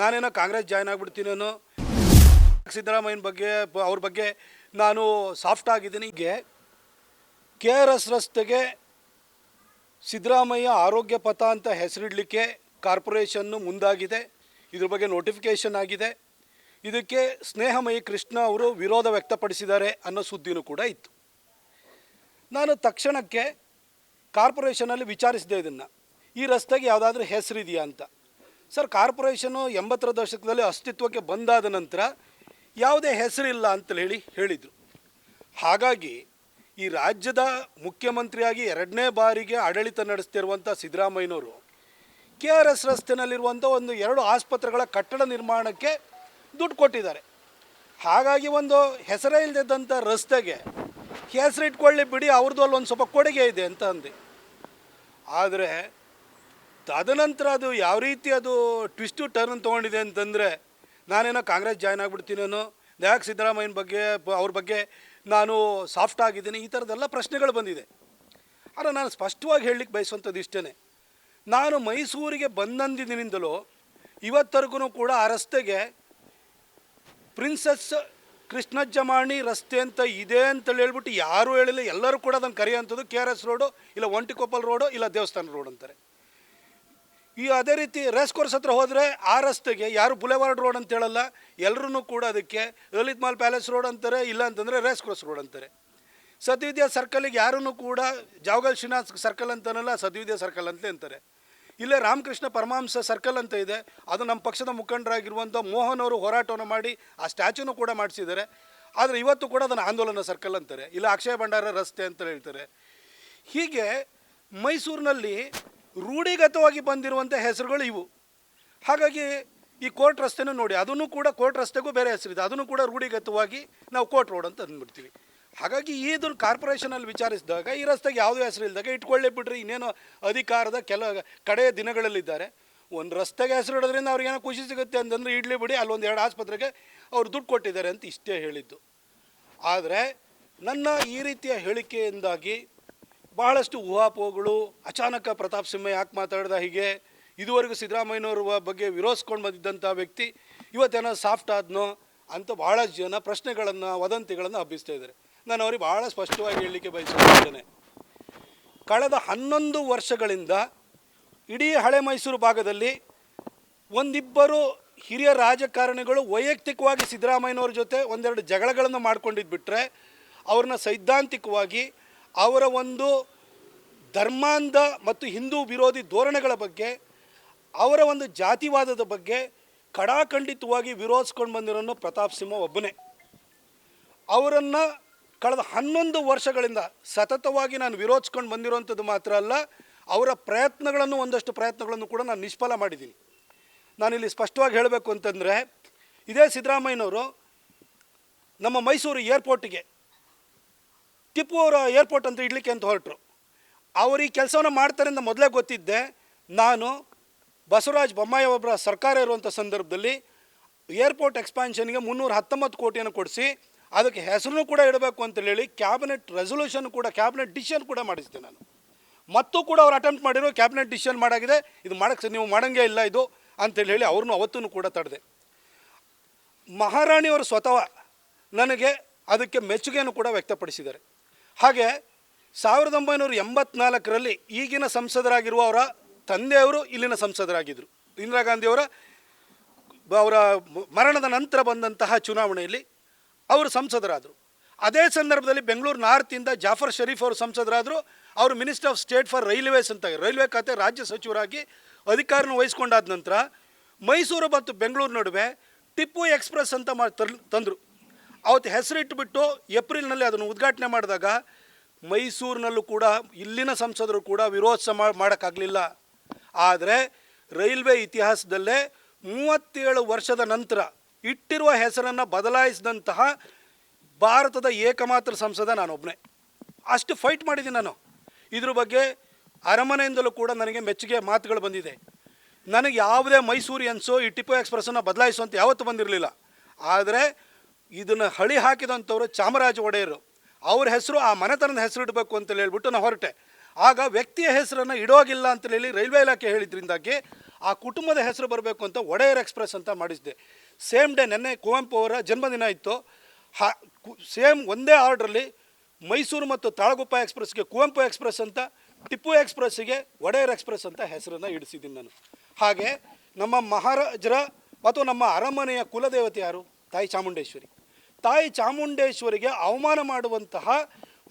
ನಾನೇನೋ ಕಾಂಗ್ರೆಸ್ ಜಾಯ್ನ್ ಆಗ್ಬಿಡ್ತೀನೇನೋ ಸಿದ್ದರಾಮಯ್ಯನ ಬಗ್ಗೆ, ಅವ್ರ ಬಗ್ಗೆ ನಾನು ಸಾಫ್ಟ್ ಆಗಿದ್ದೀನಿ. ಹೀಗೆ ಕೆ ಆರ್ ಎಸ್ ರಸ್ತೆಗೆ ಸಿದ್ದರಾಮಯ್ಯ ಆರೋಗ್ಯ ಪಥ ಅಂತ ಹೆಸರಿಡಲಿಕ್ಕೆ ಕಾರ್ಪೊರೇಷನ್ನು ಮುಂದಾಗಿದೆ. ಇದ್ರ ಬಗ್ಗೆ ನೋಟಿಫಿಕೇಷನ್ ಆಗಿದೆ. ಇದಕ್ಕೆ ಸ್ನೇಹಮಯಿ ಕೃಷ್ಣ ಅವರು ವಿರೋಧ ವ್ಯಕ್ತಪಡಿಸಿದ್ದಾರೆ ಅನ್ನೋ ಸುದ್ದಿನೂ ಕೂಡ ಇತ್ತು. ನಾನು ತಕ್ಷಣಕ್ಕೆ ಕಾರ್ಪೊರೇಷನಲ್ಲಿ ವಿಚಾರಿಸಿದೆ ಇದನ್ನು. ಈ ರಸ್ತೆಗೆ ಯಾವುದಾದ್ರೂ ಹೆಸರಿದೆಯಾ ಅಂತ. ಸರ್, ಕಾರ್ಪೊರೇಷನು ಎಂಬತ್ತರ ದಶಕದಲ್ಲಿ ಅಸ್ತಿತ್ವಕ್ಕೆ ಬಂದಾದ ನಂತರ ಯಾವುದೇ ಹೆಸರಿಲ್ಲ ಅಂತ ಹೇಳಿ ಹೇಳಿದರು. ಹಾಗಾಗಿ ಈ ರಾಜ್ಯದ ಮುಖ್ಯಮಂತ್ರಿಯಾಗಿ ಎರಡನೇ ಬಾರಿಗೆ ಆಡಳಿತ ನಡೆಸ್ತಿರುವಂಥ ಸಿದ್ದರಾಮಯ್ಯನವರು ಕೆ ಆರ್ ಎಸ್ ರಸ್ತೆಯಲ್ಲಿರುವಂಥ ಒಂದು ಎರಡು ಆಸ್ಪತ್ರೆಗಳ ಕಟ್ಟಡ ನಿರ್ಮಾಣಕ್ಕೆ ದುಡ್ಡು ಕೊಟ್ಟಿದ್ದಾರೆ. ಹಾಗಾಗಿ ಒಂದು ಹೆಸರೇ ಇಲ್ಲದಿದ್ದಂಥ ರಸ್ತೆಗೆ ಹೆಸರಿಟ್ಕೊಳ್ಳಿ ಬಿಡಿ, ಅವ್ರದ್ದು ಅಲ್ಲಿ ಒಂದು ಸ್ವಲ್ಪ ಕೊಡುಗೆ ಇದೆ ಅಂತ ಅಂದೆ. ಆದರೆ ತದನಂತರ ಅದು ಯಾವ ರೀತಿ ಅದು ಟ್ವಿಸ್ಟು ಟರ್ನ್ ತೊಗೊಂಡಿದೆ ಅಂತಂದರೆ, ನಾನೇನೋ ಕಾಂಗ್ರೆಸ್ ಜಾಯ್ನ್ ಆಗ್ಬಿಡ್ತೀನೇನೋ ಯಾಕೆ ಸಿದ್ದರಾಮಯ್ಯನ ಬಗ್ಗೆ, ಅವ್ರ ಬಗ್ಗೆ ನಾನು ಸಾಫ್ಟ್ ಆಗಿದ್ದೀನಿ. ಈ ಥರದ್ದೆಲ್ಲ ಪ್ರಶ್ನೆಗಳು ಬಂದಿದೆ. ಆದರೆ ನಾನು ಸ್ಪಷ್ಟವಾಗಿ ಹೇಳಲಿಕ್ಕೆ ಬಯಸುವಂಥದ್ದು ಇಷ್ಟೇ ನಾನು ಮೈಸೂರಿಗೆ ಬಂದಂದಿನಿಂದಲೂ ಇವತ್ತರೆಗೂ ಕೂಡ ಆ ರಸ್ತೆಗೆ ಪ್ರಿನ್ಸಸ್ ಕೃಷ್ಣಜ್ಜಮಾಣಿ ರಸ್ತೆ ಅಂತ ಇದೆ ಅಂತ ಹೇಳ್ಬಿಟ್ಟು ಯಾರೂ ಹೇಳಿಲ್ಲ. ಎಲ್ಲರೂ ಕೂಡ ಅದನ್ನು ಕರೆಯುವಂಥದ್ದು ಕೆ ಆರ್ ಎಸ್ ರೋಡು, ಇಲ್ಲ ಒಂಟಿಕೊಪ್ಪಲ್ ರೋಡು, ಇಲ್ಲ ದೇವಸ್ಥಾನ ರೋಡ್ ಅಂತಾರೆ. ಈ ಅದೇ ರೀತಿ ರೇಸ್ ಕೋರ್ಸ್ ಹತ್ರ ಹೋದರೆ ಆ ರಸ್ತೆಗೆ ಯಾರು ಬುಲೆವಾರ್ಡ್ ರೋಡ್ ಅಂತ ಹೇಳಲ್ಲ ಎಲ್ಲರೂ ಕೂಡ ಅದಕ್ಕೆ ಲಲಿತ್ ಮಾಲ್ ಪ್ಯಾಲೇಸ್ ರೋಡ್ ಅಂತಾರೆ, ಇಲ್ಲ ಅಂತಂದರೆ ರೇಸ್ ಕೋರ್ಸ್ ರೋಡ್ ಅಂತಾರೆ. ಸದ್ವಿದ್ಯಾ ಸರ್ಕಲಿಗೆ ಯಾರೂ ಕೂಡ ಜಾವಗಲ್ ಶ್ರೀನಾಥ್ ಸರ್ಕಲ್ ಅಂತನಲ್ಲ, ಸದ್ವಿದ್ಯಾ ಸರ್ಕಲ್ ಅಂತಲೇ ಅಂತಾರೆ. ಇಲ್ಲೇ ರಾಮಕೃಷ್ಣ ಪರಮಾಂಸ ಸರ್ಕಲ್ ಅಂತ ಇದೆ, ಅದು ನಮ್ಮ ಪಕ್ಷದ ಮುಖಂಡರಾಗಿರುವಂಥ ಮೋಹನ್ ಅವರು ಹೋರಾಟವನ್ನು ಮಾಡಿ ಆ ಸ್ಟ್ಯಾಚ್ಯೂನು ಕೂಡ ಮಾಡಿಸಿದ್ದಾರೆ. ಆದರೆ ಇವತ್ತು ಕೂಡ ಅದನ್ನು ಆಂದೋಲನ ಸರ್ಕಲ್ ಅಂತಾರೆ. ಇಲ್ಲ ಅಕ್ಷಯ ಭಂಡಾರ ರಸ್ತೆ ಅಂತ ಹೇಳ್ತಾರೆ. ಹೀಗೆ ಮೈಸೂರಿನಲ್ಲಿ ರೂಢಿಗತವಾಗಿ ಬಂದಿರುವಂಥ ಹೆಸರುಗಳು ಇವು. ಹಾಗಾಗಿ ಈ ಕೋರ್ಟ್ ರಸ್ತೆನೂ ನೋಡಿ, ಅದನ್ನು ಕೂಡ ಕೋರ್ಟ್ ರಸ್ತೆಗೂ ಬೇರೆ ಹೆಸರಿದೆ. ಅದನ್ನು ಕೂಡ ರೂಢಿಗತವಾಗಿ ನಾವು ಕೋರ್ಟ್ ರೋಡ್ ಅಂತ ಅಂದ್ಬಿಡ್ತೀವಿ. ಹಾಗಾಗಿ ಇದನ್ನು ಕಾರ್ಪೊರೇಷನಲ್ಲಿ ವಿಚಾರಿಸಿದಾಗ, ಈ ರಸ್ತೆಗೆ ಯಾವುದೇ ಹೆಸರು ಇಲ್ದಾಗ ಇಟ್ಕೊಳ್ಳೇ ಬಿಡ್ರಿ, ಇನ್ನೇನು ಅಧಿಕಾರದ ಕೆಲ ಕಡೆಯ ದಿನಗಳಲ್ಲಿದ್ದಾರೆ. ಒಂದು ರಸ್ತೆಗೆ ಹೆಸರು ಇಡೋದ್ರಿಂದ ಅವ್ರಿಗೇನೋ ಖುಷಿ ಸಿಗುತ್ತೆ ಅಂತಂದರೆ ಇಡ್ಲಿ ಬಿಡಿ, ಅಲ್ಲೊಂದು ಎರಡು ಆಸ್ಪತ್ರೆಗೆ ಅವ್ರು ದುಡ್ಡು ಕೊಟ್ಟಿದ್ದಾರೆ ಅಂತ ಇಷ್ಟೇ ಹೇಳಿದ್ದು. ಆದರೆ ನನ್ನ ಈ ರೀತಿಯ ಹೇಳಿಕೆಯಿಂದಾಗಿ ಬಹಳಷ್ಟು ಊಹಾಪೋಹಗಳು ಅಚಾನಕ ಪ್ರತಾಪ್ ಸಿಂಹ ಯಾಕೆ ಮಾತಾಡ್ದ ಹೀಗೆ, ಇದುವರೆಗೂ ಸಿದ್ದರಾಮಯ್ಯನವ್ರ ಬಗ್ಗೆ ವಿರೋಧಿಸ್ಕೊಂಡು ಬಂದಿದ್ದಂಥ ವ್ಯಕ್ತಿ, ಇವತ್ತೇನೋ ಸಾಫ್ಟ್ ಆದ್ನೋ ಅಂತ ಭಾಳ ಜನ ಪ್ರಶ್ನೆಗಳನ್ನು, ವದಂತಿಗಳನ್ನು ಹಬ್ಬಿಸ್ತಾ ಇದ್ದಾರೆ. ನಾನು ಅವ್ರಿಗೆ ಭಾಳ ಸ್ಪಷ್ಟವಾಗಿ ಹೇಳಲಿಕ್ಕೆ ಬಯಸುತ್ತೇನೆ ಕಳೆದ ಹನ್ನೊಂದು ವರ್ಷಗಳಿಂದ ಇಡೀ ಹಳೆ ಮೈಸೂರು ಭಾಗದಲ್ಲಿ ಒಂದಿಬ್ಬರು ಹಿರಿಯ ರಾಜಕಾರಣಿಗಳು ವೈಯಕ್ತಿಕವಾಗಿ ಸಿದ್ದರಾಮಯ್ಯನವ್ರ ಜೊತೆ ಒಂದೆರಡು ಜಗಳಗಳನ್ನು ಮಾಡ್ಕೊಂಡಿದ್ದು ಬಿಟ್ಟರೆ ಅವ್ರನ್ನ ಸೈದ್ಧಾಂತಿಕವಾಗಿ ಅವರ ಒಂದು ಧರ್ಮಾಂಧ ಮತ್ತು ಹಿಂದೂ ವಿರೋಧಿ ಧೋರಣೆಗಳ ಬಗ್ಗೆ, ಅವರ ಒಂದು ಜಾತಿವಾದದ ಬಗ್ಗೆ ಕಡಾಖಂಡಿತವಾಗಿ ವಿರೋಧಿಸ್ಕೊಂಡು ಬಂದಿರೋನು ಪ್ರತಾಪ್ ಸಿಂಹ ಒಬ್ಬನೇ. ಅವರನ್ನು ಕಳೆದ ಹನ್ನೊಂದು ವರ್ಷಗಳಿಂದ ಸತತವಾಗಿ ನಾನು ವಿರೋಧಿಸ್ಕೊಂಡು ಬಂದಿರುವಂಥದ್ದು ಮಾತ್ರ ಅಲ್ಲ, ಅವರ ಪ್ರಯತ್ನಗಳನ್ನು, ಒಂದಷ್ಟು ಪ್ರಯತ್ನಗಳನ್ನು ಕೂಡ ನಾನು ನಿಷ್ಫಲ ಮಾಡಿದ್ದೀನಿ. ನಾನಿಲ್ಲಿ ಸ್ಪಷ್ಟವಾಗಿ ಹೇಳಬೇಕು ಅಂತಂದರೆ, ಇದೇ ಸಿದ್ದರಾಮಯ್ಯನವರು ನಮ್ಮ ಮೈಸೂರು ಏರ್ಪೋರ್ಟಿಗೆ ಟಿಪ್ಪು ಅವರ ಏರ್ಪೋರ್ಟ್ ಅಂತ ಇಡ್ಲಿಕ್ಕೆ ಅಂತ ಹೊರಟರು. ಅವರು ಈ ಕೆಲಸವನ್ನು ಮಾಡ್ತಾರೆ ಅಂತ ಮೊದಲೇ ಗೊತ್ತಿದ್ದೆ. ನಾನು ಬಸವರಾಜ ಬೊಮ್ಮಾಯಿ ಒಬ್ಬರ ಸರ್ಕಾರ ಇರುವಂಥ ಸಂದರ್ಭದಲ್ಲಿ ಏರ್ಪೋರ್ಟ್ ಎಕ್ಸ್ಪಾನ್ಷನ್ಗೆ ಮುನ್ನೂರ ಹತ್ತೊಂಬತ್ತು ಕೋಟಿಯನ್ನು ಕೊಡಿಸಿ, ಅದಕ್ಕೆ ಹೆಸರು ಕೂಡ ಇಡಬೇಕು ಅಂತ ಹೇಳಿ ಕ್ಯಾಬಿನೆಟ್ ರೆಸೊಲ್ಯೂಷನ್ ಕೂಡ, ಕ್ಯಾಬಿನೆಟ್ ಡಿಸಿಷನ್ ಕೂಡ ಮಾಡಿಸಿದೆ ನಾನು. ಮತ್ತು ಕೂಡ ಅವ್ರು ಅಟೆಂಪ್ಟ್ ಮಾಡಿರೋ ಕ್ಯಾಬಿನೆಟ್ ಡಿಸಿಷನ್ ಮಾಡಾಗಿದೆ. ಇದು ಮಾಡೋಕ್ಕೆ ನೀವು ಮಾಡೋಂಗೇ ಇಲ್ಲ ಇದು ಅಂತೇಳಿ ಹೇಳಿ ಅವ್ರನ್ನೂ ಅವತ್ತೂ ಕೂಡ ತಡೆದೆ. ಮಹಾರಾಣಿಯವರು ಸ್ವತಃ ನನಗೆ ಅದಕ್ಕೆ ಮೆಚ್ಚುಗೆಯನ್ನು ಕೂಡ ವ್ಯಕ್ತಪಡಿಸಿದ್ದಾರೆ. ಹಾಗೆ ಸಾವಿರದ ಒಂಬೈನೂರ ಎಂಬತ್ನಾಲ್ಕರಲ್ಲಿ ಈಗಿನ ಸಂಸದರಾಗಿರುವ ಅವರ ತಂದೆಯವರು ಇಲ್ಲಿನ ಸಂಸದರಾಗಿದ್ದರು. ಇಂದಿರಾ ಗಾಂಧಿಯವರ ಅವರ ಮರಣದ ನಂತರ ಬಂದಂತಹ ಚುನಾವಣೆಯಲ್ಲಿ ಅವರು ಸಂಸದರಾದರು. ಅದೇ ಸಂದರ್ಭದಲ್ಲಿ ಬೆಂಗಳೂರು ನಾರ್ತಿಂದ ಜಾಫರ್ ಶರೀಫ್ ಅವರು ಸಂಸದರಾದರು. ಅವರು minister of state for railways ಅಂತ, ರೈಲ್ವೆ ಖಾತೆ ರಾಜ್ಯ ಸಚಿವರಾಗಿ ಅಧಿಕಾರನ ವಹಿಸ್ಕೊಂಡಾದ ನಂತರ ಮೈಸೂರು ಮತ್ತು ಬೆಂಗಳೂರು ನಡುವೆ ಟಿಪ್ಪು ಎಕ್ಸ್ಪ್ರೆಸ್ ಅಂತ ಮಾ, ತಂದರು. ಅವತ್ತು ಹೆಸರಿಟ್ಟುಬಿಟ್ಟು ಏಪ್ರಿಲ್ನಲ್ಲಿ ಅದನ್ನು ಉದ್ಘಾಟನೆ ಮಾಡಿದಾಗ ಮೈಸೂರಿನಲ್ಲೂ ಕೂಡ ಇಲ್ಲಿನ ಸಂಸದರು ಕೂಡ ವಿರೋಧ ಮಾಡೋಕ್ಕಾಗಲಿಲ್ಲ. ಆದರೆ ರೈಲ್ವೆ ಇತಿಹಾಸದಲ್ಲೇ ಮೂವತ್ತೇಳು ವರ್ಷದ ನಂತರ ಇಟ್ಟಿರುವ ಹೆಸರನ್ನು ಬದಲಾಯಿಸಿದಂತಹ ಭಾರತದ ಏಕಮಾತ್ರ ಸಂಸದ ನಾನೊಬ್ಬನೇ ಅಷ್ಟು ಫೈಟ್ ಮಾಡಿದ್ದೀನಿ ನಾನು. ಇದ್ರ ಬಗ್ಗೆ ಅರಮನೆಯಿಂದಲೂ ಕೂಡ ನನಗೆ ಮೆಚ್ಚುಗೆ ಮಾತುಗಳು ಬಂದಿದೆ. ನನಗೆ ಯಾವುದೇ ಮೈಸೂರಿಯನ್ಸು ಈ ಟಿಪ್ಪು ಎಕ್ಸ್ಪ್ರೆಸ್ಸನ್ನು ಬದಲಾಯಿಸುವಂತ ಯಾವತ್ತೂ ಬಂದಿರಲಿಲ್ಲ. ಆದರೆ ಇದನ್ನು ಹಳಿ ಹಾಕಿದಂಥವ್ರು ಚಾಮರಾಜ ಒಡೆಯರು. ಅವ್ರ ಹೆಸರು ಆ ಮನೆತನದ ಹೆಸರು ಇಡಬೇಕು ಅಂತ ಹೇಳ್ಬಿಟ್ಟು ನಾನು ಹೊರಟೆ. ಆಗ ವ್ಯಕ್ತಿಯ ಹೆಸರನ್ನು ಇಡೋಗಿಲ್ಲ ಅಂತ ಹೇಳಿ ರೈಲ್ವೆ ಇಲಾಖೆ ಹೇಳಿದ್ರಿಂದಾಗಿ ಆ ಕುಟುಂಬದ ಹೆಸರು ಬರಬೇಕು ಅಂತ ಒಡೆಯರ್ ಎಕ್ಸ್ಪ್ರೆಸ್ ಅಂತ ಮಾಡಿಸಿದೆ ಸೇಮ್ ಡೇ ನೆನ್ನೆ ಕುವೆಂಪು ಅವರ ಜನ್ಮದಿನ ಇತ್ತು. ಹಾ ಸೇಮ್ ಒಂದೇ ಆರ್ಡ್ರಲ್ಲಿ ಮೈಸೂರು ಮತ್ತು ತಾಳಗುಪ್ಪ ಎಕ್ಸ್ಪ್ರೆಸ್ಗೆ ಕುವೆಂಪು ಎಕ್ಸ್ಪ್ರೆಸ್ ಅಂತ, ಟಿಪ್ಪು ಎಕ್ಸ್ಪ್ರೆಸ್ಸಿಗೆ ಒಡೆಯರ್ ಎಕ್ಸ್ಪ್ರೆಸ್ ಅಂತ ಹೆಸರನ್ನು ಇಡಿಸಿದ್ದೀನಿ ನಾನು. ಹಾಗೆ ನಮ್ಮ ಮಹಾರಾಜರ ಅಥವಾ ನಮ್ಮ ಅರಮನೆಯ ಕುಲದೇವತೆ ಯಾರು? ತಾಯಿ ಚಾಮುಂಡೇಶ್ವರಿ. ತಾಯಿ ಚಾಮುಂಡೇಶ್ವರಿಗೆ ಅವಮಾನ ಮಾಡುವಂತಹ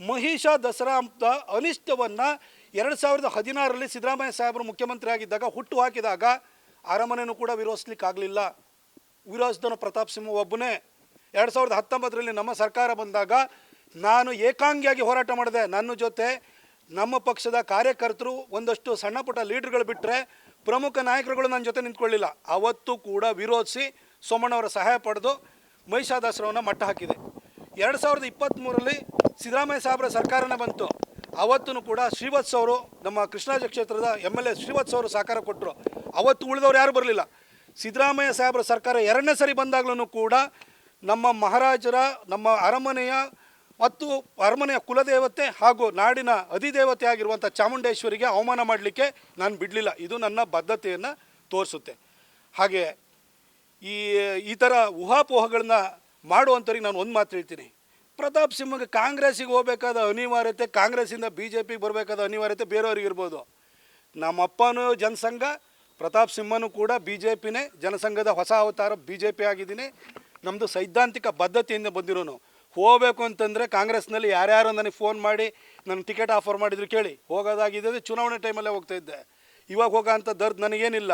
ಮಹಿಷ ದಸರಾ ಅಂತ ಅನಿಷ್ಟವನ್ನು ಎರಡು ಸಾವಿರದ ಹದಿನಾರರಲ್ಲಿ ಸಿದ್ದರಾಮಯ್ಯ ಸಾಹೇಬರು ಮುಖ್ಯಮಂತ್ರಿ ಆಗಿದ್ದಾಗ ಹುಟ್ಟು ಹಾಕಿದಾಗ ಅರಮನೆಯನ್ನು ಕೂಡ ವಿರೋಧಿಸ್ಲಿಕ್ಕಾಗಲಿಲ್ಲ. ವಿರೋಧಿಸಿದನು ಪ್ರತಾಪ್ ಸಿಂಹ ಒಬ್ಬನೇ. ಎರಡು ಸಾವಿರದ ಹತ್ತೊಂಬತ್ತರಲ್ಲಿ ನಮ್ಮ ಸರ್ಕಾರ ಬಂದಾಗ ನಾನು ಏಕಾಂಗಿಯಾಗಿ ಹೋರಾಟ ಮಾಡಿದೆ. ನನ್ನ ಜೊತೆ ನಮ್ಮ ಪಕ್ಷದ ಕಾರ್ಯಕರ್ತರು ಒಂದಷ್ಟು ಸಣ್ಣ ಪುಟ್ಟ ಲೀಡರ್ಗಳು ಬಿಟ್ಟರೆ ಪ್ರಮುಖ ನಾಯಕರುಗಳು ನನ್ನ ಜೊತೆ ನಿಂತ್ಕೊಳ್ಳಿಲ್ಲ. ಅವತ್ತು ಕೂಡ ವಿರೋಧಿಸಿ ಸೋಮಣ್ಣವರ ಸಹಾಯ ಪಡೆದು ಮಹಿಷಾದಾಸ್ರವನ್ನು ಮಟ್ಟ ಹಾಕಿದೆ. ಎರಡು ಸಾವಿರದ ಇಪ್ಪತ್ತ್ಮೂರಲ್ಲಿ ಸಿದ್ದರಾಮಯ್ಯ ಸಾಹೇಬರ ಸರ್ಕಾರನ ಬಂತು. ಅವತ್ತೂ ಕೂಡ ಶ್ರೀವತ್ಸ ಅವರು ನಮ್ಮ ಕೃಷ್ಣರಾಜ ಕ್ಷೇತ್ರದ ಎಂ ಎಲ್ ಎ ಶ್ರೀವತ್ಸ್ ಅವರು ಸಹಕಾರ ಕೊಟ್ಟರು ಅವತ್ತು ಉಳಿದವರು ಯಾರು ಬರಲಿಲ್ಲ. ಸಿದ್ದರಾಮಯ್ಯ ಸಾಹೇಬರ ಸರ್ಕಾರ ಎರಡನೇ ಸರಿ ಬಂದಾಗಲೂ ಕೂಡ ನಮ್ಮ ಮಹಾರಾಜರ, ನಮ್ಮ ಅರಮನೆಯ ಮತ್ತು ಅರಮನೆಯ ಕುಲದೇವತೆ ಹಾಗೂ ನಾಡಿನ ಅಧಿದೇವತೆ ಆಗಿರುವಂಥ ಚಾಮುಂಡೇಶ್ವರಿಗೆ ಅವಮಾನ ಮಾಡಲಿಕ್ಕೆ ನಾನು ಬಿಡಲಿಲ್ಲ. ಇದು ನನ್ನ ಬದ್ಧತೆಯನ್ನು ತೋರಿಸುತ್ತೆ. ಹಾಗೆ ಈ ಈ ಥರ ಊಹಾಪೋಹಗಳನ್ನ ಮಾಡುವಂಥವ್ರಿಗೆ ನಾನು ಒಂದು ಮಾತು ಹೇಳ್ತೀನಿ. ಪ್ರತಾಪ್ ಸಿಂಹಗೆ ಕಾಂಗ್ರೆಸ್ಸಿಗೆ ಹೋಗಬೇಕಾದ ಅನಿವಾರ್ಯತೆ, ಕಾಂಗ್ರೆಸ್ಸಿಂದ ಬಿ ಜೆ ಪಿಗೆ ಬರಬೇಕಾದ ಅನಿವಾರ್ಯತೆ ಬೇರೆಯವ್ರಿಗಿರ್ಬೋದು ನಮ್ಮಪ್ಪನೂ ಜನಸಂಘ, ಪ್ರತಾಪ್ ಸಿಂಹನೂ ಕೂಡ ಬಿ ಜೆ ಪಿನೇ ಜನಸಂಘದ ಹೊಸ ಅವತಾರ ಬಿ ಜೆ ಪಿ ಆಗಿದ್ದೀನಿ. ನಮ್ಮದು ಸೈದ್ಧಾಂತಿಕ ಬದ್ಧತೆಯಿಂದ ಬಂದಿರೋನು. ಹೋಗಬೇಕು ಅಂತಂದರೆ ಕಾಂಗ್ರೆಸ್ನಲ್ಲಿ ಯಾರ್ಯಾರು ನನಗೆ ಫೋನ್ ಮಾಡಿ ನನ್ನ ಟಿಕೆಟ್ ಆಫರ್ ಮಾಡಿದ್ರು ಕೇಳಿ. ಹೋಗೋದಾಗಿದ್ದರೆ ಚುನಾವಣೆ ಟೈಮಲ್ಲೇ ಹೋಗ್ತಾ ಇದ್ದೆ. ಇವಾಗ ಹೋಗೋ ಅಂಥ ದರ್ದ್ ನನಗೇನಿಲ್ಲ.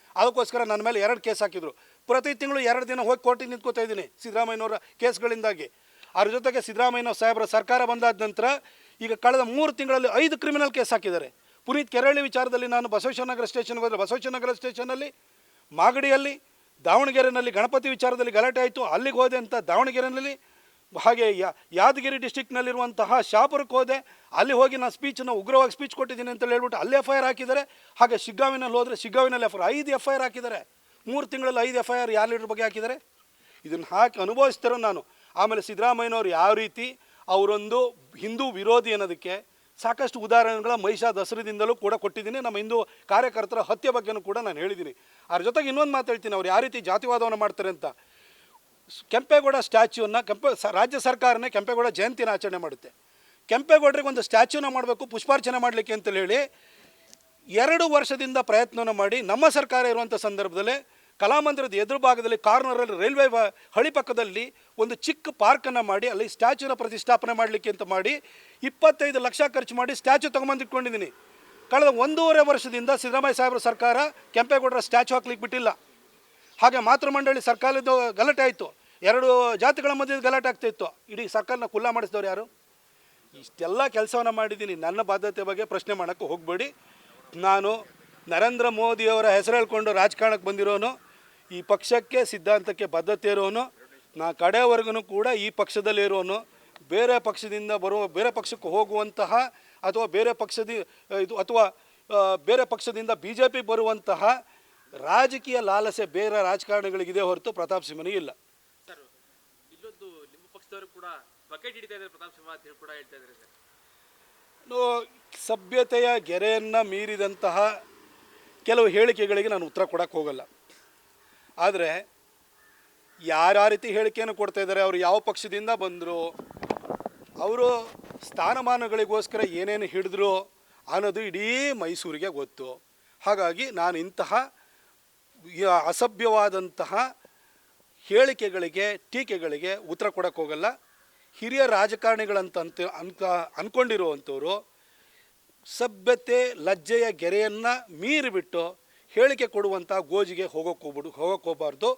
ಅದಕ್ಕೋಸ್ಕರ ನನ್ನ ಮೇಲೆ ಎರಡು ಕೇಸ್ ಹಾಕಿದ್ರು. ಪ್ರತಿ ತಿಂಗಳು ಎರಡು ದಿನ ಹೋಗಿ ಕೋರ್ಟಿಗೆ ನಿಂತ್ಕೋತಾ ಇದ್ದೀನಿ ಸಿದ್ದರಾಮಯ್ಯನವರ ಕೇಸ್ಗಳಿಂದಾಗಿ. ಅದ್ರ ಜೊತೆಗೆ ಸಿದ್ದರಾಮಯ್ಯ ಸಾಹೇಬರ ಸರ್ಕಾರ ಬಂದಾದ ನಂತರ ಈಗ ಕಳೆದ ಮೂರು ತಿಂಗಳಲ್ಲಿ ಐದು ಕ್ರಿಮಿನಲ್ ಕೇಸ್ ಹಾಕಿದ್ದಾರೆ. ಪುನೀತ್ ಕೆರಳಿ ವಿಚಾರದಲ್ಲಿ ನಾನು ಬಸವೇಶ್ವರನಗರ ಸ್ಟೇಷನ್ಗೆ ಹೋದರೆ ಬಸವೇಶ್ವರನಗರ ಸ್ಟೇಷನಲ್ಲಿ ಮಾಗಡಿಯಲ್ಲಿ ದಾವಣಗೆರೆಯಲ್ಲಿ ಗಣಪತಿ ವಿಚಾರದಲ್ಲಿ ಗಲಾಟೆ ಆಯಿತು. ಅಲ್ಲಿಗೆ ಹೋದೆ ಅಂತ ದಾವಣಗೆರೆಯಲ್ಲಿ ಹಾಗೆ ಯಾದಗಿರಿ ಡಿಸ್ಟಿಕ್ನಲ್ಲಿರುವಂತಹ ಶಾಪುರಕ್ಕೆ ಹೋದೆ. ಅಲ್ಲಿ ಹೋಗಿ ನಾನು ಸ್ಪೀಚನ್ನು ಉಗ್ರವಾಗಿ ಸ್ಪೀಚ್ ಕೊಟ್ಟಿದ್ದೀನಿ ಅಂತ ಹೇಳ್ಬಿಟ್ಟು ಅಲ್ಲಿ ಎಫ್ ಐ ಆರ್ ಹಾಕಿದ್ದಾರೆ. ಹಾಗೆ ಶಿಗ್ಗಾವಿನಲ್ಲಿ ಹೋದರೆ ಶಿಗ್ಗಾವಿನಲ್ಲಿ ಎಫ್ ಐ ಐದು ಎಫ್ ಐ ಆರ್ ಹಾಕಿದ್ದಾರೆ. ಮೂರು ತಿಂಗಳಲ್ಲಿ ಐದು ಎಫ್ ಐ ಆರ್ ಯಾರು ಲೀಡ್ರ್ ಬಗ್ಗೆ ಹಾಕಿದ್ದಾರೆ? ಇದನ್ನು ಹಾಕಿ ಅನುಭವಿಸ್ತಿರೋ ನಾನು. ಆಮೇಲೆ ಸಿದ್ದರಾಮಯ್ಯನವ್ರು ಯಾವ ರೀತಿ ಅವರೊಂದು ಹಿಂದೂ ವಿರೋಧಿ ಅನ್ನೋದಕ್ಕೆ ಸಾಕಷ್ಟು ಉದಾಹರಣೆಗಳ ಮಹಿಷಾ ದಸರದಿಂದಲೂ ಕೂಡ ಕೊಟ್ಟಿದ್ದೀನಿ. ನಮ್ಮ ಹಿಂದೂ ಕಾರ್ಯಕರ್ತರ ಹತ್ಯೆ ಬಗ್ಗೆನೂ ಕೂಡ ನಾನು ಹೇಳಿದ್ದೀನಿ. ಅದ್ರ ಜೊತೆಗೆ ಇನ್ನೊಂದು ಮಾತು ಹೇಳ್ತೀನಿ. ಅವ್ರು ಯಾವ ರೀತಿ ಜಾತಿವಾದವನ್ನು ಮಾಡ್ತಾರೆ ಅಂತ. ಕೆಂಪೇಗೌಡ ಸ್ಟ್ಯಾಚ್ಯೂನ ಕೆಂಪ ರಾಜ್ಯ ಸರ್ಕಾರನೇ ಕೆಂಪೇಗೌಡ ಜಯಂತಿನ ಆಚರಣೆ ಮಾಡುತ್ತೆ. ಕೆಂಪೇಗೌಡರಿಗೆ ಒಂದು ಸ್ಟ್ಯಾಚ್ಯೂನ ಮಾಡಬೇಕು, ಪುಷ್ಪಾರ್ಚನೆ ಮಾಡಲಿಕ್ಕೆ ಅಂತೇಳಿ ಹೇಳಿ ಎರಡು ವರ್ಷದಿಂದ ಪ್ರಯತ್ನವನ್ನು ಮಾಡಿ ನಮ್ಮ ಸರ್ಕಾರ ಇರುವಂಥ ಸಂದರ್ಭದಲ್ಲಿ ಕಲಾಮಂದಿರದ ಎದುರು ಭಾಗದಲ್ಲಿ ಕಾರ್ನರಲ್ಲಿ ರೈಲ್ವೆ ಹಳಿ ಪಕ್ಕದಲ್ಲಿ ಒಂದು ಚಿಕ್ಕ ಪಾರ್ಕನ್ನು ಮಾಡಿ, ಅಲ್ಲಿ ಸ್ಟ್ಯಾಚ್ಯೂನ ಪ್ರತಿಷ್ಠಾಪನೆ ಮಾಡಲಿಕ್ಕೆ ಅಂತ ಮಾಡಿ ಇಪ್ಪತ್ತೈದು ಲಕ್ಷ ಖರ್ಚು ಮಾಡಿ ಸ್ಟ್ಯಾಚ್ಯೂ ತೊಗೊಂಬಂದಿಟ್ಕೊಂಡಿದ್ದೀನಿ ಕಳೆದ ಒಂದೂವರೆ ವರ್ಷದಿಂದ ಸಿದ್ದರಾಮಯ್ಯ ಸಾಹೇಬ್ರ ಸರ್ಕಾರ ಕೆಂಪೇಗೌಡರ ಸ್ಟ್ಯಾಚ್ಯೂ ಹಾಕ್ಲಿಕ್ಕೆ ಬಿಟ್ಟಿಲ್ಲ. ಹಾಗೆ ಮಾತೃಮಂಡಳಿ ಸರ್ಕಾರದ ಗಲಾಟೆ ಆಯಿತು. ಎರಡು ಜಾತಿಗಳ ಮಧ್ಯೆ ಗಲಾಟೆ ಆಗ್ತಾಯಿತ್ತು ಇಡೀ ಸರ್ಕಾರನ ಕುಲ್ಲ ಮಾಡಿಸಿದವ್ರು ಯಾರು? ಇಷ್ಟೆಲ್ಲ ಕೆಲಸವನ್ನು ಮಾಡಿದ್ದೀನಿ. ನನ್ನ ಬಾಧ್ಯತೆ ಬಗ್ಗೆ ಪ್ರಶ್ನೆ ಮಾಡೋಕ್ಕೆ ಹೋಗಬೇಡಿ. ನಾನು ನರೇಂದ್ರ ಮೋದಿಯವರ ಹೆಸರು ಹೇಳ್ಕೊಂಡು ರಾಜಕಾರಣಕ್ಕೆ ಬಂದಿರೋನು. ಈ ಪಕ್ಷಕ್ಕೆ ಸಿದ್ಧಾಂತಕ್ಕೆ ಬದ್ಧತೆ ಇರೋನು. ನಾ ಕಡೆವರೆಗೂ ಕೂಡ ಈ ಪಕ್ಷದಲ್ಲಿ ಇರೋನು. ಬೇರೆ ಪಕ್ಷದಿಂದ ಬರುವ ಬೇರೆ ಪಕ್ಷಕ್ಕೆ ಹೋಗುವಂತಹ ಅಥವಾ ಬೇರೆ ಪಕ್ಷದ, ಇದು ಅಥವಾ ಬೇರೆ ಪಕ್ಷದಿಂದ ಬಿ ಜೆ ಪಿ ಬರುವಂತಹ ರಾಜಕೀಯ ಲಾಲಸೆ ಬೇರೆ ರಾಜಕಾರಣಿಗಳಿಗಿದೆ ಹೊರತು ಪ್ರತಾಪ್ ಸಿಂಹನಿಗೆ ಇಲ್ಲ. ಸರ್ ಇಲ್ಲೊಂದು ನಿಮ್ಮ ಪಕ್ಷದವರು ಕೂಡ ಬಕೆಟ್ ಹಿಡಿತಾ ಇದ್ದಾರೆ ಪ್ರತಾಪ್ ಸಿಂಹ ಅಂತ ಹೇಳಿ ಕೂಡ ಹೇಳ್ತಾ ಇದ್ದಾರೆ ಸರ್. ಸಭ್ಯತೆಯ ಗೆರೆಯನ್ನು ಮೀರಿದಂತಹ ಕೆಲವು ಹೇಳಿಕೆಗಳಿಗೆ ನಾನು ಉತ್ತರ ಕೊಡೋಕ್ಕೆ ಹೋಗಲ್ಲ. ಆದರೆ ಯಾರ್ಯಾವ ರೀತಿ ಹೇಳಿಕೆಯನ್ನು ಕೊಡ್ತಾ ಇದ್ದಾರೆ ಅವರು ಯಾವ ಪಕ್ಷದಿಂದ ಬಂದರು ಅವರು ಸ್ಥಾನಮಾನಗಳಿಗೋಸ್ಕರ ಏನೇನು ಹಿಡಿದ್ರು ಅನ್ನೋದು ಇಡೀ ಮೈಸೂರಿಗೆ ಗೊತ್ತು. ಹಾಗಾಗಿ ನಾನು ಇಂತಹ ಅಸಭ್ಯವಾದಂತಹ ಹೇಳಿಕೆಗಳಿಗೆ, ಟೀಕೆಗಳಿಗೆ ಉತ್ತರ ಕೊಡೋಕ್ಕೋಗಲ್ಲ ಹಿರಿಯ ರಾಜಕಾರಣಿಗಳಂತ ಅಂತ ಅನ್ಕ ಅಂದ್ಕೊಂಡಿರುವಂಥವ್ರು ಸಭ್ಯತೆ, ಲಜ್ಜೆಯ ಗೆರೆಯನ್ನು ಮೀರಿಬಿಟ್ಟು ಹೇಳಿಕೆ ಕೊಡುವಂಥ ಗೋಜಿಗೆ ಹೋಗೋಕೆ ಹೋಗ್ಬಿಡು, ಹೋಗೋಕೆ ಹೋಗಬಾರ್ದು.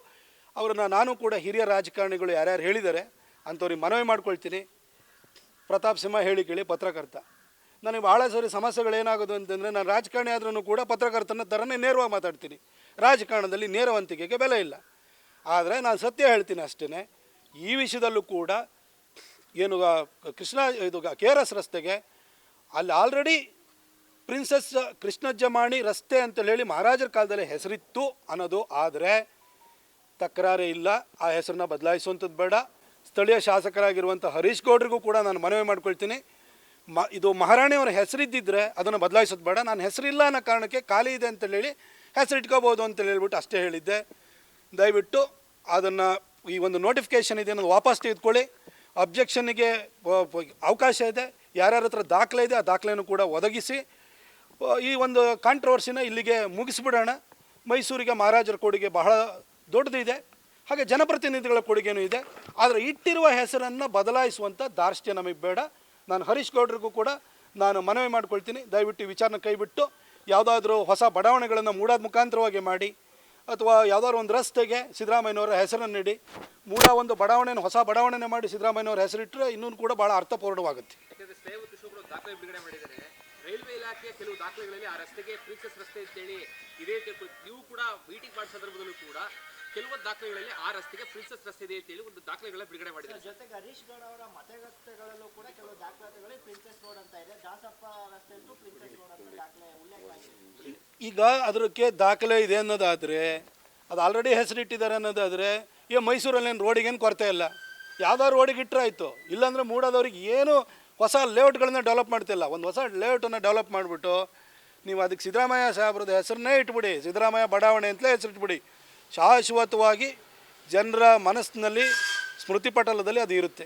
ಅವ್ರನ್ನ ನಾನು ಕೂಡ ಹಿರಿಯ ರಾಜಕಾರಣಿಗಳು ಯಾರ್ಯಾರು ಹೇಳಿದ್ದಾರೆ ಅಂಥವ್ರಿಗೆ ಮನವಿ ಮಾಡ್ಕೊಳ್ತೀನಿ. ಪ್ರತಾಪ್ ಸಿಂಹ ಹೇಳಿ ಕೇಳಿ, ಪತ್ರಕರ್ತ. ನನಗೆ ಭಾಳ ಸರಿ ಸಮಸ್ಯೆಗಳು ಏನಾಗೋದು ಅಂತಂದರೆ, ನಾನು ರಾಜಕಾರಣಿ ಆದ್ರೂ ಕೂಡ ಪತ್ರಕರ್ತನ ಥರನೇ ನೇರವಾಗಿ ಮಾತಾಡ್ತೀನಿ. ರಾಜಕಾರಣದಲ್ಲಿ ನೇರವಂತಿಕೆಗೆ ಬೆಲೆ ಇಲ್ಲ. ಆದರೆ ನಾನು ಸತ್ಯ ಹೇಳ್ತೀನಿ ಅಷ್ಟೇ ಈ ವಿಷಯದಲ್ಲೂ ಕೂಡ ಏನು ಕೃಷ್ಣ, ಇದು ಕೆ ಆರ್ ಎಸ್ ರಸ್ತೆಗೆ ಅಲ್ಲಿ ಆಲ್ರೆಡಿ ಪ್ರಿನ್ಸಸ್ ಕೃಷ್ಣಜ್ಜಮಾಣಿ ರಸ್ತೆ ಅಂತೇಳಿ ಹೇಳಿ ಮಹಾರಾಜರ ಕಾಲದಲ್ಲಿ ಹೆಸರಿತ್ತು ಅನ್ನೋದು. ಆದರೆ ತಕರಾರೇ ಇಲ್ಲ. ಆ ಹೆಸರನ್ನ ಬದಲಾಯಿಸುವಂಥದ್ದು ಬೇಡ. ಸ್ಥಳೀಯ ಶಾಸಕರಾಗಿರುವಂಥ ಹರೀಶ್ ಗೌಡ್ರಿಗೂ ಕೂಡ ನಾನು ಮನವಿ ಮಾಡ್ಕೊಳ್ತೀನಿ. ಮ, ಇದು ಮಹಾರಾಣಿಯವರ ಹೆಸರಿದ್ದಿದ್ರೆ ಅದನ್ನು ಬದಲಾಯಿಸೋದು ಬೇಡ. ನಾನು ಹೆಸರಿಲ್ಲ ಅನ್ನೋ ಕಾರಣಕ್ಕೆ ಖಾಲಿ ಇದೆ ಅಂತೇಳಿ ಹೇಳಿ ಹೆಸರು ಇಟ್ಕೋಬೋದು ಅಂತೇಳಿ ಹೇಳ್ಬಿಟ್ಟು ಅಷ್ಟೇ ಹೇಳಿದ್ದೆ. ದಯವಿಟ್ಟು ಅದನ್ನು ಈ ಒಂದು ನೋಟಿಫಿಕೇಷನ್ ಇದೆ ಅನ್ನೋದು ವಾಪಸ್ ತೆಗೆದುಕೊಳ್ಳಿ. ಅಬ್ಜೆಕ್ಷನ್ಗೆ ಅವಕಾಶ ಇದೆ. ಯಾರ್ಯಾರ ಹತ್ರ ದಾಖಲೆ ಇದೆ ಆ ದಾಖಲೆಯನ್ನು ಕೂಡ ಒದಗಿಸಿ. ಈ ಒಂದು ಕಾಂಟ್ರವರ್ಸಿನ ಇಲ್ಲಿಗೆ ಮುಗಿಸ್ಬಿಡೋಣ. ಮೈಸೂರಿಗೆ ಮಹಾರಾಜರ ಕೊಡುಗೆ ಬಹಳ ದೊಡ್ಡದಿದೆ. ಹಾಗೆ ಜನಪ್ರತಿನಿಧಿಗಳ ಕೊಡುಗೆನೂ ಇದೆ. ಆದರೆ ಇಟ್ಟಿರುವ ಹೆಸರನ್ನು ಬದಲಾಯಿಸುವಂಥ ದಾರ್ಷ್ಟ್ಯ ನಮಗೆ ಬೇಡ. ನಾನು ಹರೀಶ್ ಗೌಡ್ರಿಗೂ ಕೂಡ ನಾನು ಮನವಿ ಮಾಡ್ಕೊಳ್ತೀನಿ. ದಯವಿಟ್ಟು ವಿಚಾರನ ಕೈಬಿಟ್ಟು ಯಾವುದಾದ್ರೂ ಹೊಸ ಬಡಾವಣೆಗಳನ್ನು ಮೂಡಾದ ಮುಖಾಂತರವಾಗಿ ಮಾಡಿ, ಅಥವಾ ಯಾವುದಾದ್ರು ಒಂದು ರಸ್ತೆಗೆ ಸಿದ್ದರಾಮಯ್ಯನವರ ಹೆಸರನ್ನು ನೀಡಿ, ಮೂಡ ಒಂದು ಬಡಾವಣೆಯನ್ನು ಹೊಸ ಬಡಾವಣೆಯನ್ನು ಮಾಡಿ ಸಿದ್ದರಾಮಯ್ಯನವರ ಹೆಸರಿಟ್ಟರೆ ಇನ್ನೂ ಕೂಡ ಭಾಳ ಅರ್ಥಪೂರ್ಣವಾಗುತ್ತೆ. ರೈಲ್ವೆ ಇಲಾಖೆಯ ಕೆಲವು ದಾಖಲೆಗಳಲ್ಲಿ ಆ ರಸ್ತೆಗೆ ಪ್ರಿನ್ಸಸ್ ರಸ್ತೆ ಅಂತೇಳಿ ಇದೆ ನೀವು ಕೂಡ ಮೀಟಿಂಗ್ ಮಾಡಿದ ಸಂದರ್ಭದಲ್ಲೂ ಕೂಡ ಕೆಲವೊಂದು ದಾಖಲೆಗಳಲ್ಲಿ ಆ ರಸ್ತೆಗೆ ಪ್ರಿನ್ಸಸ್ ರಸ್ತೆ ಇದೆ ಅಂತೇಳಿ ಒಂದು ದಾಖಲೆಗಳ ಬಿಡುಗಡೆ ಮಾಡಿದ್ದಾರೆ. ಜೊತೆಗೆ ಹರೀಶ್ ಗೌಡ ಅವರ ಮತಗಟ್ಟೆಗಳಲ್ಲೂ ಕೂಡ ಕೆಲವು ದಾಖಲಾತಿಗಳು ಪ್ರಿನ್ಸಸ್ ರೋಡ್ ಅಂತ ಇದೆ. ದಾಸಪ್ಪ ರಸ್ತೆಯಲ್ಲೂ ಪ್ರಿನ್ಸಸ್ ರೋಡ್ ಅಂತ ದಾಖಲೆ ಉಲ್ಲೇಖ ಆಗಿದೆ. ಈಗ ಅದಕ್ಕೆ ದಾಖಲೆ ಇದೆ ಅನ್ನೋದಾದರೆ ಅದು ಆಲ್ರೆಡಿ ಹೆಸರಿಟ್ಟಿದ್ದಾರೆ ಅನ್ನೋದಾದ್ರೆ ಈಗ ಮೈಸೂರಲ್ಲೇನು ರೋಡಿಗೇನು ಕೊರತೆ ಇಲ್ಲ. ಯಾವ್ದಾದ್ರು ರೋಡಿಗೆ ಇಟ್ಟರೆ ಆಯಿತು. ಇಲ್ಲಾಂದರೆ ಮೂಡೋದವ್ರಿಗೆ ಏನು ಹೊಸ ಲೇಔಟ್ಗಳನ್ನ ಡೆವಲಪ್ ಮಾಡ್ತಿಲ್ಲ ಒಂದು ಹೊಸ ಲೇಔಟನ್ನು ಡೆವಲಪ್ ಮಾಡಿಬಿಟ್ಟು ನೀವು ಅದಕ್ಕೆ ಸಿದ್ದರಾಮಯ್ಯ ಸಾಹೇಬ್ರದ ಹೆಸರನ್ನೇ ಇಟ್ಬಿಡಿ. ಸಿದ್ದರಾಮಯ್ಯ ಬಡಾವಣೆ ಅಂತಲೇ ಹೆಸರಿಟ್ಬಿಡಿ. ಶಾಶ್ವತವಾಗಿ ಜನರ ಮನಸ್ಸಿನಲ್ಲಿ ಸ್ಮೃತಿಪಟಲದಲ್ಲಿ ಅದು ಇರುತ್ತೆ.